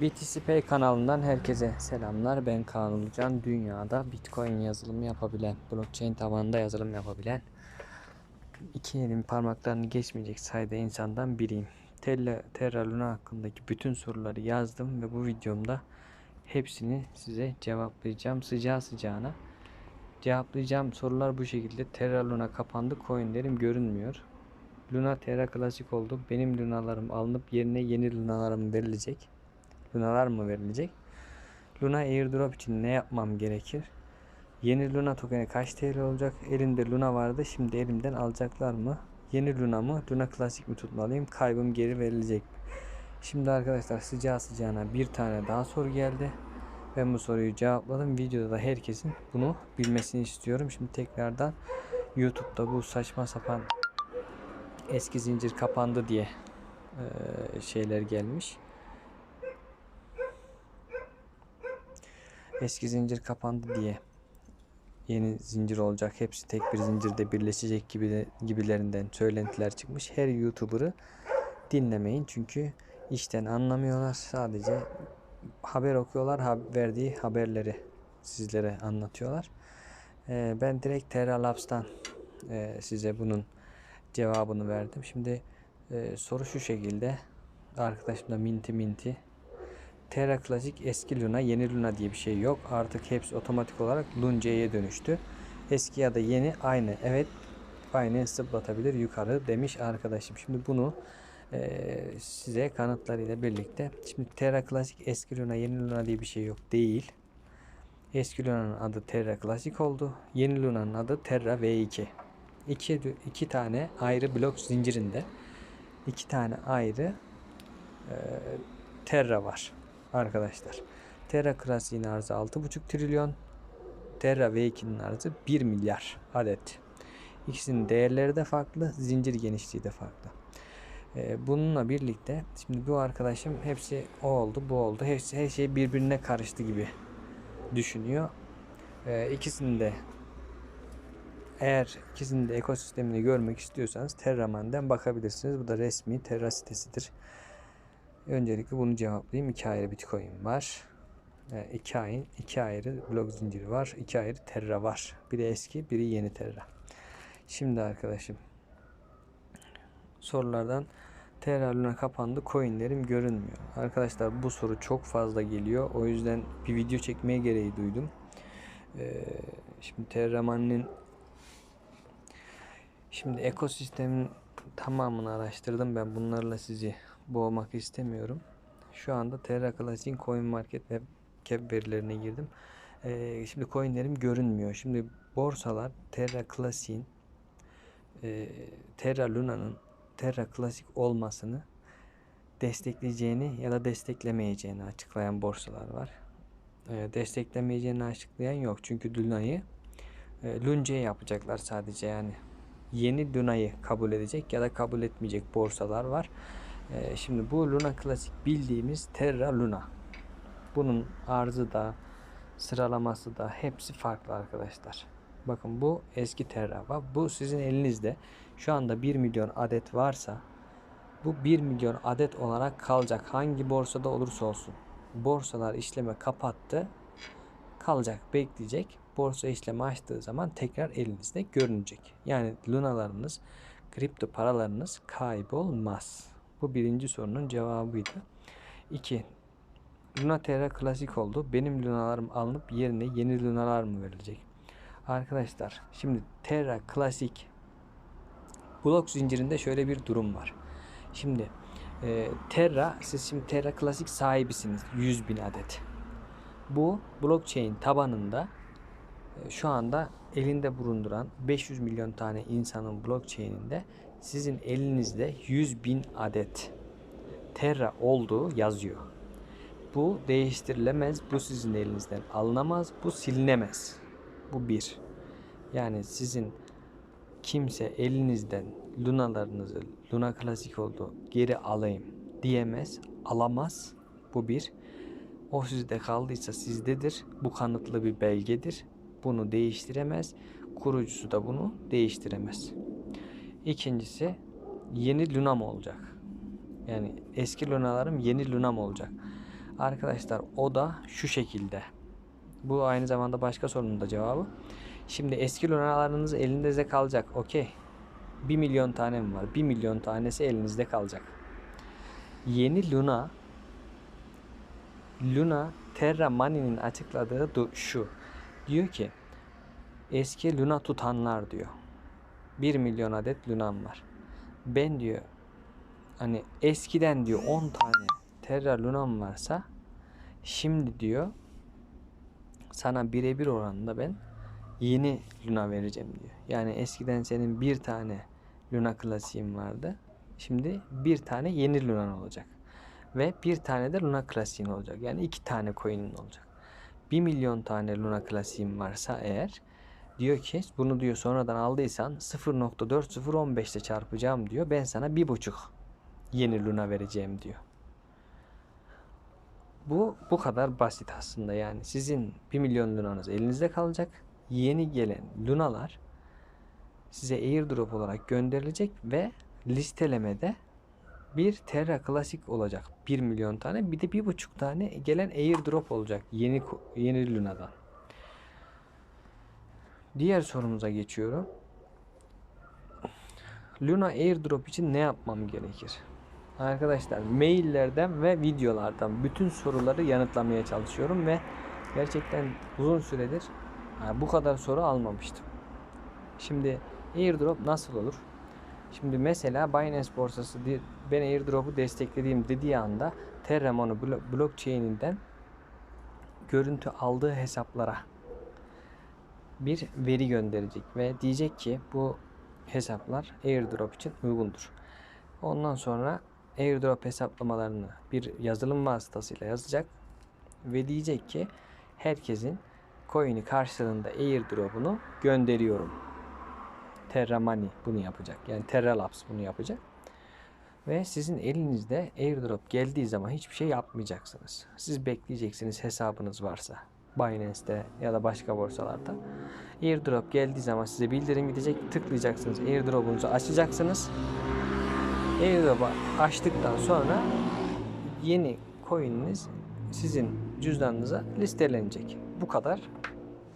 BTC kanalından herkese selamlar. Ben Kaan Ulucan. Dünyada Bitcoin yazılımı yapabilen, blockchain tabanında yazılım yapabilen, iki elin parmaklarını geçmeyecek sayıda insandan biriyim. Terra, Terra Luna hakkındaki bütün soruları yazdım ve bu videomda hepsini size cevaplayacağım sıcağı sıcağına. Cevaplayacağım sorular bu şekilde. Terra Luna kapandı, coinlerim görünmüyor. Luna Terra klasik oldu. Benim lunalarım alınıp yerine yeni lunalarım verilecek. Lunalar mı verilecek? Luna airdrop için ne yapmam gerekir? Yeni Luna tokeni kaç TL olacak? Elimde Luna vardı. Şimdi elimden alacaklar mı? Yeni Luna mı? Luna klasik mi tutmalıyım? Kaybım geri verilecek mi? Şimdi arkadaşlar sıcağı sıcağına bir tane daha soru geldi. Ben bu soruyu cevapladım. Videoda da herkesin bunu bilmesini istiyorum. Şimdi tekrardan YouTube'da bu saçma sapan eski zincir kapandı diye şeyler gelmiş. Eski zincir kapandı diye yeni zincir olacak. Hepsi tek bir zincirde birleşecek gibi gibilerinden söylentiler çıkmış. Her YouTuber'ı dinlemeyin çünkü işten anlamıyorlar. Sadece haber okuyorlar. verdiği haberleri sizlere anlatıyorlar. Eee, ben direkt Terra Labs'tan eee, size bunun cevabını verdim. Şimdi eee, soru şu şekilde. Arkadaşım da Minti Minti Terra Klasik eski Luna, yeni Luna diye bir şey yok. Artık hepsi otomatik olarak Lunce'ye dönüştü. Eski ya da yeni aynı. Evet aynı zıplatabilir yukarı demiş arkadaşım. Şimdi bunu eee, size kanıtlarıyla birlikte. Şimdi Terra Klasik eski Luna, yeni Luna diye bir şey yok. Değil. Eski Luna'nın adı Terra Klasik oldu. Yeni Luna'nın adı Terra V2. İki, iki tane ayrı blok zincirinde iki tane ayrı eee, Terra var arkadaşlar. Terra Klasik'in arzı 6,5 trilyon. Terra V2'nin arzı 1 milyar adet. İkisinin değerleri de farklı, zincir genişliği de farklı. Ee, bununla birlikte şimdi bu arkadaşım hepsi o oldu, bu oldu. Hepsi her şey birbirine karıştı gibi düşünüyor. Ee, ikisini de eğer ikisinin de ekosistemini görmek istiyorsanız Terraman'dan bakabilirsiniz. Bu da resmi Terra sitesidir. Öncelikle bunu cevaplayayım. İki ayrı Bitcoin var. E, iki, ayrı, iki ayrı blok zinciri var. iki ayrı Terra var. Biri eski, biri yeni Terra. Şimdi arkadaşım sorulardan Terra Luna kapandı. Coinlerim görünmüyor. Arkadaşlar bu soru çok fazla geliyor. O yüzden bir video çekmeye gereği duydum. Ee, şimdi Terra Money'nin Şimdi ekosistemin tamamını araştırdım. Ben bunlarla sizi boğmak istemiyorum. Şu anda Terra Classic'in Coin Market ve Cap verilerine girdim. Ee, şimdi coinlerim görünmüyor. Şimdi borsalar Terra Classic'in e, Terra Luna'nın Terra Classic olmasını destekleyeceğini ya da desteklemeyeceğini açıklayan borsalar var. Ee, desteklemeyeceğini açıklayan yok. Çünkü Luna'yı e, Lunce'ye yapacaklar sadece yani yeni Luna'yı kabul edecek ya da kabul etmeyecek borsalar var. Ee, şimdi bu Luna Classic bildiğimiz Terra Luna. Bunun arzı da sıralaması da hepsi farklı arkadaşlar. Bakın bu eski Terra var. Bu sizin elinizde. Şu anda 1 milyon adet varsa bu 1 milyon adet olarak kalacak. Hangi borsada olursa olsun. Borsalar işleme kapattı. Kalacak, bekleyecek. Borsa işlemi açtığı zaman tekrar elinizde görünecek. Yani lunalarınız, kripto paralarınız kaybolmaz. Bu birinci sorunun cevabıydı. 2. Luna Terra klasik oldu. Benim lunalarım alınıp yerine yeni lunalar mı verilecek? Arkadaşlar şimdi Terra klasik blok zincirinde şöyle bir durum var. Şimdi e, Terra siz şimdi Terra klasik sahibisiniz 100 bin adet. Bu blockchain tabanında e, şu anda elinde bulunduran 500 milyon tane insanın blockchain'inde sizin elinizde 100 bin adet Terra olduğu yazıyor. Bu değiştirilemez, bu sizin elinizden alınamaz, bu silinemez. Bu bir. Yani sizin kimse elinizden lunalarınızı, luna klasik oldu, geri alayım diyemez, alamaz. Bu bir. O sizde kaldıysa sizdedir. Bu kanıtlı bir belgedir. Bunu değiştiremez. Kurucusu da bunu değiştiremez. İkincisi yeni Luna mı olacak? Yani eski Luna'larım yeni Luna mı olacak? Arkadaşlar o da şu şekilde. Bu aynı zamanda başka sorunun da cevabı. Şimdi eski lunalarınız elinizde kalacak. Okey. 1 milyon tane mi var? 1 milyon tanesi elinizde kalacak. Yeni Luna Luna Terra Money'nin açıkladığı şu. Diyor ki eski Luna tutanlar diyor. 1 milyon adet Luna'm var. Ben diyor hani eskiden diyor 10 tane Terra Luna'm varsa şimdi diyor sana birebir oranında ben yeni Luna vereceğim diyor. Yani eskiden senin bir tane Luna klasiğin vardı. Şimdi bir tane yeni Luna'nın olacak. Ve bir tane de Luna klasiğin olacak. Yani iki tane coin'in olacak. 1 milyon tane Luna klasiğin varsa eğer diyor ki bunu diyor sonradan aldıysan 0.4015 ile çarpacağım diyor. Ben sana bir buçuk yeni Luna vereceğim diyor. Bu bu kadar basit aslında yani. Sizin 1 milyon lunanız elinizde kalacak. Yeni gelen lunalar size airdrop olarak gönderilecek ve listelemede bir Terra Klasik olacak. 1 milyon tane. Bir de bir buçuk tane gelen airdrop olacak. Yeni yeni lunadan. Diğer sorumuza geçiyorum. Luna airdrop için ne yapmam gerekir? Arkadaşlar maillerden ve videolardan bütün soruları yanıtlamaya çalışıyorum ve gerçekten uzun süredir bu kadar soru almamıştım. Şimdi airdrop nasıl olur? Şimdi mesela Binance borsası ben airdrop'u desteklediğim dediği anda Terra Mono blo- blockchain'inden görüntü aldığı hesaplara bir veri gönderecek ve diyecek ki bu hesaplar airdrop için uygundur. Ondan sonra airdrop hesaplamalarını bir yazılım vasıtasıyla yazacak ve diyecek ki herkesin coin'i karşılığında airdrop'unu gönderiyorum. Terra Money bunu yapacak. Yani Terra Labs bunu yapacak. Ve sizin elinizde airdrop geldiği zaman hiçbir şey yapmayacaksınız. Siz bekleyeceksiniz hesabınız varsa. Binance'te ya da başka borsalarda. Airdrop geldiği zaman size bildirim gidecek. Tıklayacaksınız. Airdrop'unuzu açacaksınız. Airdrop'u açtıktan sonra yeni coin'iniz sizin cüzdanınıza listelenecek. Bu kadar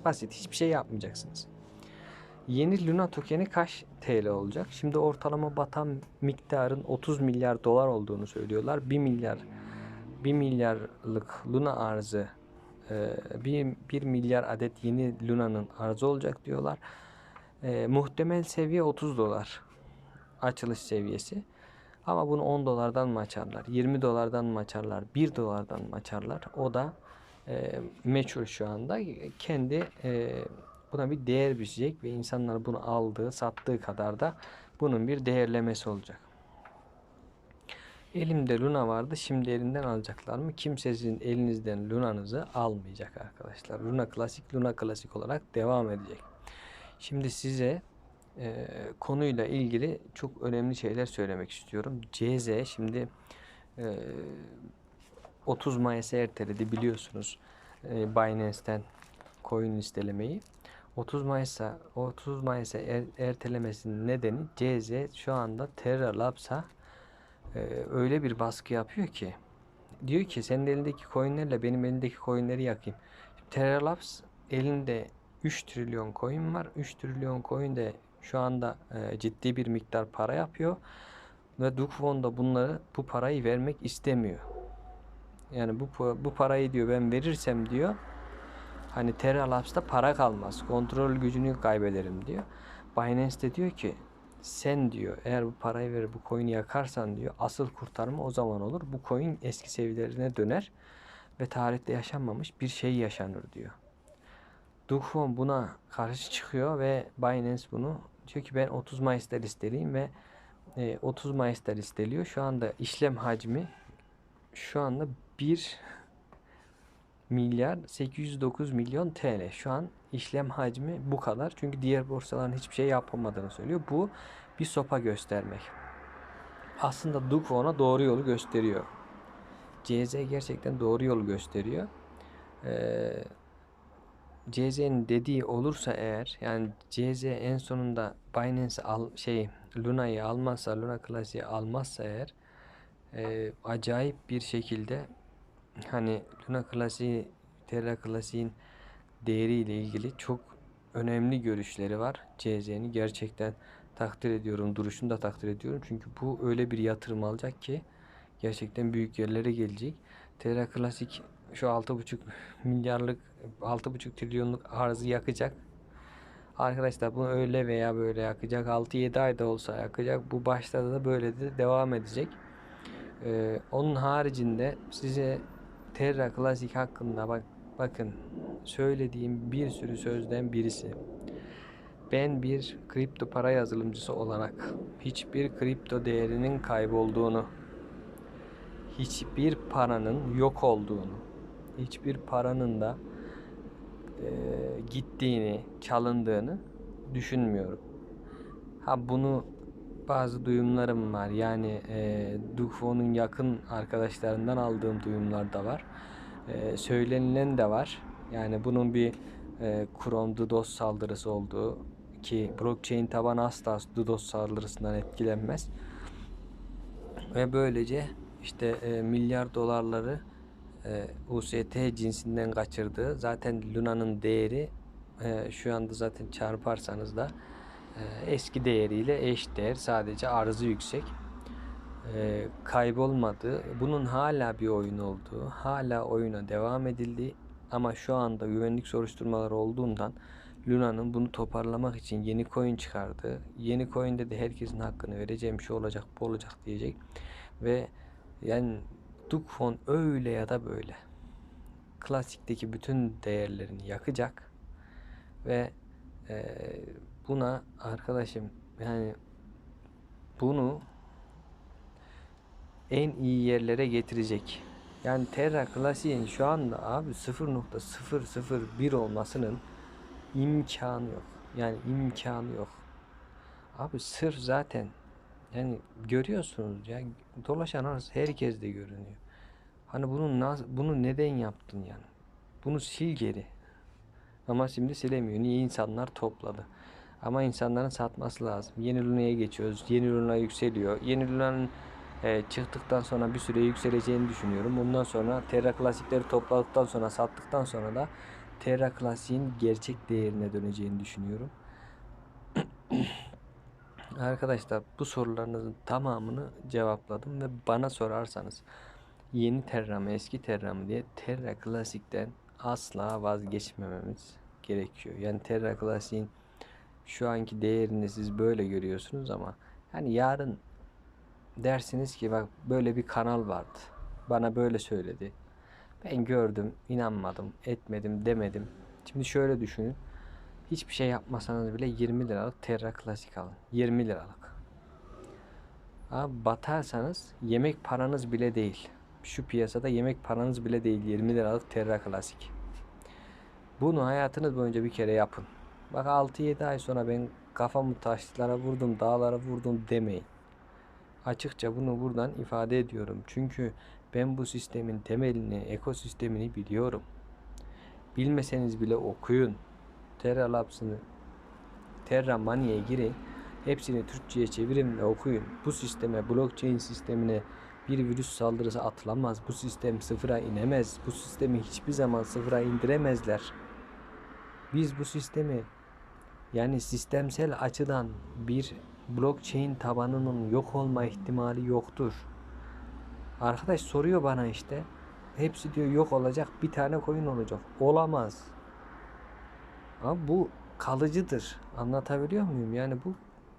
basit. Hiçbir şey yapmayacaksınız. Yeni Luna tokeni kaç TL olacak? Şimdi ortalama batan miktarın 30 milyar dolar olduğunu söylüyorlar. 1 milyar 1 milyarlık Luna arzı 1, 1 milyar adet yeni Luna'nın arzı olacak diyorlar. E, muhtemel seviye 30 dolar açılış seviyesi. Ama bunu 10 dolardan mı açarlar? 20 dolardan mı açarlar? 1 dolardan mı açarlar? O da e, meçhul şu anda. Kendi e, buna bir değer biçecek ve insanlar bunu aldığı, sattığı kadar da bunun bir değerlemesi olacak. Elimde Luna vardı. Şimdi elinden alacaklar mı? Kimse sizin elinizden Luna'nızı almayacak arkadaşlar. Luna klasik, Luna klasik olarak devam edecek. Şimdi size e, konuyla ilgili çok önemli şeyler söylemek istiyorum. CZ şimdi e, 30 Mayıs'a erteledi biliyorsunuz e, Binance'ten coin listelemeyi. 30 Mayıs'a 30 Mayıs'a er, ertelemesinin nedeni CZ şu anda Terra Labs'a e, öyle bir baskı yapıyor ki diyor ki senin elindeki coinlerle benim elimdeki coinleri yakayım. Terra Labs elinde 3 trilyon coin var. 3 trilyon coin de şu anda e, ciddi bir miktar para yapıyor. Ve Dukvon da bunları bu parayı vermek istemiyor. Yani bu bu parayı diyor ben verirsem diyor hani Terra Labs'ta para kalmaz. Kontrol gücünü kaybederim diyor. Binance de diyor ki sen diyor eğer bu parayı verir bu coin'i yakarsan diyor asıl kurtarma o zaman olur. Bu coin eski seviyelerine döner ve tarihte yaşanmamış bir şey yaşanır diyor. Dukfon buna karşı çıkıyor ve Binance bunu diyor ki ben 30 Mayıs'ta listeliyim ve e, 30 Mayıs'ta listeliyor. Şu anda işlem hacmi şu anda 1 milyar 809 milyon TL. Şu an işlem hacmi bu kadar. Çünkü diğer borsaların hiçbir şey yapamadığını söylüyor. Bu bir sopa göstermek. Aslında Duke ona doğru yolu gösteriyor. CZ gerçekten doğru yolu gösteriyor. Ee, CZ'nin dediği olursa eğer yani CZ en sonunda Binance al şey Luna'yı almazsa Luna Classic'i almazsa eğer e, acayip bir şekilde hani Luna Klasiği, Terra Klasiğin değeriyle ilgili çok önemli görüşleri var. CZ'ni gerçekten takdir ediyorum. Duruşunu da takdir ediyorum. Çünkü bu öyle bir yatırım alacak ki gerçekten büyük yerlere gelecek. Terra Klasik şu 6,5 milyarlık 6,5 trilyonluk arzı yakacak. Arkadaşlar bunu öyle veya böyle yakacak. 6-7 ayda olsa yakacak. Bu başlarda da böyle de devam edecek. Ee, onun haricinde size Terra Classic hakkında bak bakın söylediğim bir sürü sözden birisi. Ben bir kripto para yazılımcısı olarak hiçbir kripto değerinin kaybolduğunu, hiçbir paranın yok olduğunu, hiçbir paranın da e, gittiğini, çalındığını düşünmüyorum. Ha bunu bazı duyumlarım var. Yani e, Duffo'nun yakın arkadaşlarından aldığım duyumlar da var. E, söylenilen de var. Yani bunun bir e, Chrome DDoS saldırısı olduğu ki blockchain tabanı asla DDoS saldırısından etkilenmez. Ve böylece işte e, milyar dolarları e, UST cinsinden kaçırdığı zaten Luna'nın değeri e, şu anda zaten çarparsanız da eski değeriyle eş değer sadece arzı yüksek e, kaybolmadı bunun hala bir oyun olduğu hala oyuna devam edildiği ama şu anda güvenlik soruşturmaları olduğundan Luna'nın bunu toparlamak için yeni coin çıkardı. Yeni coin'de de herkesin hakkını vereceğim şu olacak bu olacak diyecek. Ve yani Dukfon öyle ya da böyle klasikteki bütün değerlerini yakacak ve e, buna arkadaşım yani bunu en iyi yerlere getirecek. Yani Terra Classic'in şu anda abi 0.001 olmasının imkanı yok. Yani imkanı yok. Abi sır zaten yani görüyorsunuz ya dolaşan herkes de görünüyor. Hani bunu bunu neden yaptın yani? Bunu sil geri. Ama şimdi silemiyor. Niye insanlar topladı? Ama insanların satması lazım. Yeni Luna'ya geçiyoruz. Yeni Luna yükseliyor. Yeni Luna'nın e, çıktıktan sonra bir süre yükseleceğini düşünüyorum. Bundan sonra Terra Klasikleri topladıktan sonra sattıktan sonra da Terra Klasik'in gerçek değerine döneceğini düşünüyorum. Arkadaşlar bu sorularınızın tamamını cevapladım ve bana sorarsanız yeni Terra mı eski Terra mı diye Terra Klasik'ten asla vazgeçmememiz gerekiyor. Yani Terra Klasik'in şu anki değerini siz böyle görüyorsunuz ama hani yarın dersiniz ki bak böyle bir kanal vardı. Bana böyle söyledi. Ben gördüm, inanmadım, etmedim, demedim. Şimdi şöyle düşünün. Hiçbir şey yapmasanız bile 20 liralık Terra Klasik alın. 20 liralık. Abi batarsanız yemek paranız bile değil. Şu piyasada yemek paranız bile değil 20 liralık Terra Klasik. Bunu hayatınız boyunca bir kere yapın. Bak 6-7 ay sonra ben kafamı taşlara vurdum, dağlara vurdum demeyin. Açıkça bunu buradan ifade ediyorum. Çünkü ben bu sistemin temelini, ekosistemini biliyorum. Bilmeseniz bile okuyun. Terra Labs'ını, Terra Money'e girin. Hepsini Türkçe'ye çevirin ve okuyun. Bu sisteme, blockchain sistemine bir virüs saldırısı atılamaz. Bu sistem sıfıra inemez. Bu sistemi hiçbir zaman sıfıra indiremezler. Biz bu sistemi yani sistemsel açıdan bir blockchain tabanının yok olma ihtimali yoktur. Arkadaş soruyor bana işte. Hepsi diyor yok olacak bir tane koyun olacak. Olamaz. Ama bu kalıcıdır. Anlatabiliyor muyum? Yani bu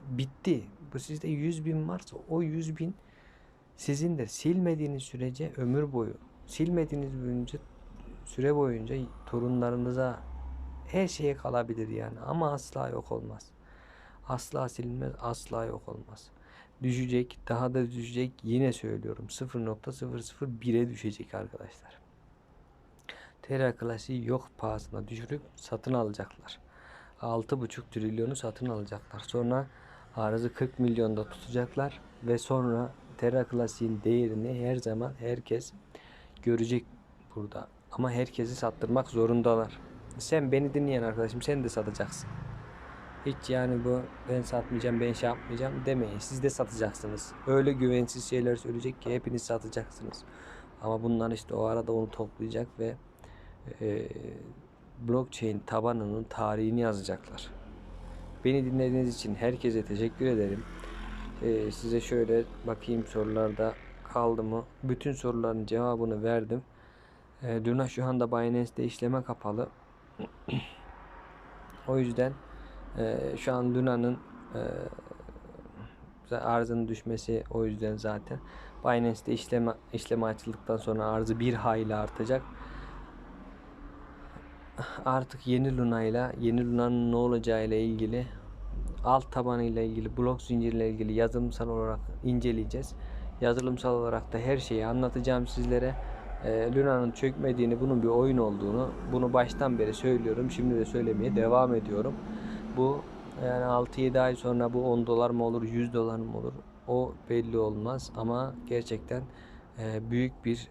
bitti. Bu sizde 100 bin varsa o 100 bin sizindir. Silmediğiniz sürece ömür boyu. Silmediğiniz boyunca süre boyunca torunlarınıza her şeye kalabilir yani. Ama asla yok olmaz. Asla silinmez, asla yok olmaz. Düşecek, daha da düşecek. Yine söylüyorum 0.001'e düşecek arkadaşlar. Terra klasiği yok pahasına düşürüp satın alacaklar. 6,5 trilyonu satın alacaklar. Sonra arzı 40 milyonda tutacaklar ve sonra Terra klasiğin değerini her zaman herkes görecek burada. Ama herkesi sattırmak zorundalar. Sen beni dinleyen arkadaşım sen de satacaksın. Hiç yani bu ben satmayacağım ben şey yapmayacağım demeyin. Siz de satacaksınız. Öyle güvensiz şeyler söyleyecek ki hepiniz satacaksınız. Ama bunlar işte o arada onu toplayacak ve e, blockchain tabanının tarihini yazacaklar. Beni dinlediğiniz için herkese teşekkür ederim. E, size şöyle bakayım sorularda kaldı mı? Bütün soruların cevabını verdim. E, Luna şu anda Binance'de işleme kapalı. O yüzden e, şu an Luna'nın e, arzının düşmesi o yüzden zaten Binance'de işleme işleme açıldıktan sonra arzı bir hayli artacak. Artık yeni Luna ile yeni Luna'nın ne olacağı ile ilgili alt tabanı ile ilgili blok zinciriyle ilgili yazılımsal olarak inceleyeceğiz. Yazılımsal olarak da her şeyi anlatacağım sizlere. Ee, Luna'nın çökmediğini, bunun bir oyun olduğunu bunu baştan beri söylüyorum. Şimdi de söylemeye devam ediyorum. Bu yani 6-7 ay sonra bu 10 dolar mı olur, 100 dolar mı olur? O belli olmaz ama gerçekten e, büyük bir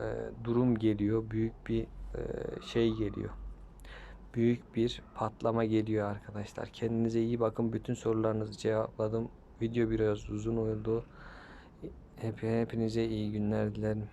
e, durum geliyor. Büyük bir e, şey geliyor. Büyük bir patlama geliyor arkadaşlar. Kendinize iyi bakın. Bütün sorularınızı cevapladım. Video biraz uzun oldu. Hep, hepinize iyi günler dilerim.